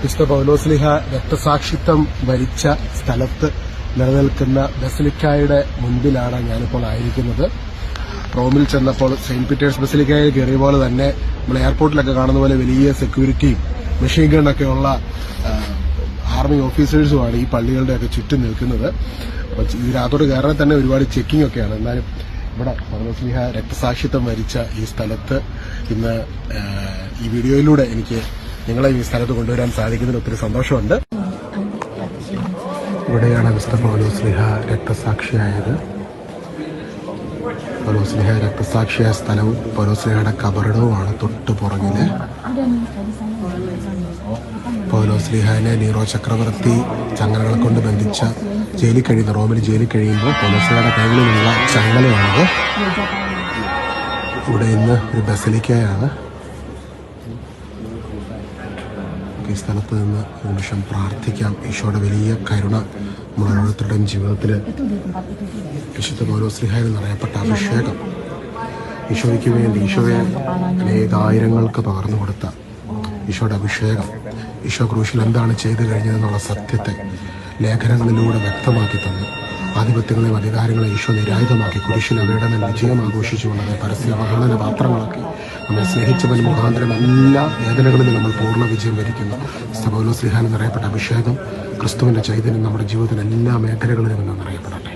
വിശുദ്ധ പൗലോസ്ലിഹ രക്തസാക്ഷിത്വം വരിച്ച സ്ഥലത്ത് നിലനിൽക്കുന്ന ബസലിക്കായുടെ മുൻപിലാണ് ഞാനിപ്പോൾ ആയിരിക്കുന്നത്. റോമിൽ ചെന്നപ്പോൾ സെയിന്റ് പീറ്റേഴ്സ് ബസലിക്കായിൽ കയറിയ പോലെ തന്നെ നമ്മൾ എയർപോർട്ടിലൊക്കെ കാണുന്ന പോലെ വലിയ സെക്യൂരിറ്റിയും മെഷീൻ ഗണ്ണൊക്കെയുള്ള ആർമി ഓഫീസേഴ്സുമാണ് ഈ പള്ളികളുടെയൊക്കെ ചുറ്റും നിൽക്കുന്നത്. ഈ രാത്രിയുടെ കയറാൻ തന്നെ ഒരുപാട് ചെക്കിംഗ് ഒക്കെയാണ് എന്നാലും ഇവിടെ പൗലോസ്ലിഹ രക്തസാക്ഷിത്വം വരിച്ച ഈ സ്ഥലത്ത് ഇന്ന് ഈ വീഡിയോയിലൂടെ എനിക്ക് നിങ്ങളെ ഈ സ്ഥലത്ത് കൊണ്ടുവരാൻ സാധിക്കുന്നതിൽ ഒത്തിരി സന്തോഷമുണ്ട്. ഇവിടെയാണ് മിസ്റ്റർ പൗലോസ്ലിഹ രക്തസാക്ഷിയായത്. പൗലോസ്ലിഹ രക്തസാക്ഷിയായ സ്ഥലവും പൗലോസ്ലിഹയുടെ കബറിടവുമാണ് തൊട്ട് പുറകിൽ. പൗലോസ്ലിഹാനെ നീറോ ചക്രവർത്തി ചങ്ങലകളെ കൊണ്ട് ബന്ധിച്ച ജയിലിൽ കഴിയുന്ന റോമിൽ ജയിലിൽ കഴിയുമ്പോൾ പൗലോസ്ലിഹയുടെ കൈകളിലുള്ള ചങ്ങലയാണത്. ഇവിടെ ഇന്ന് ഒരു ബസലിക്കയാണ്. നമുക്ക് ഈ സ്ഥലത്ത് നിന്ന് നിമിഷം പ്രാർത്ഥിക്കാം. ഈശോയുടെ വലിയ കരുണ നമ്മൾ ഓരോരുത്തരുടെയും ജീവിതത്തിൽ വിശുദ്ധ പൗലോസ്ലിഹായിൽ നിറയപ്പെട്ട അഭിഷേകം ഈശോയ്ക്ക് വേണ്ടി ഈശോയെ അനേകായിരങ്ങൾക്ക് പകർന്നു കൊടുത്ത ഈശോയുടെ അഭിഷേകം. ഈശോ ക്രൂശിൽ എന്താണ് ചെയ്തു കഴിഞ്ഞതെന്നുള്ള സത്യത്തെ ലേഖനങ്ങളിലൂടെ വ്യക്തമാക്കി തന്നു. ആധിപത്യങ്ങളെയും അധികാരങ്ങളെയും ഈശോ നിരായുധമാക്കി കുരിശിൽ അവയുടെ മേൽ വിജയം ആഘോഷിച്ചുകൊണ്ട് പരസ്യ അവഗണന പാത്രങ്ങളാക്കി. നമ്മെ സ്നേഹിച്ചവൻ മുഖാന്തരം എല്ലാ വേദനകളിലും നമ്മൾ പൂർണ വിജയം വരിക്കുന്നു. സബോലോ സ്ലിഹാൻ എന്നറിയപ്പെട്ട അഭിഷേകം ക്രിസ്തുവിന്റെ ചൈതന്യം നമ്മുടെ ജീവിതത്തിൽ എല്ലാ മേഖലകളിലും നിന്നും നിറയപ്പെടട്ടെ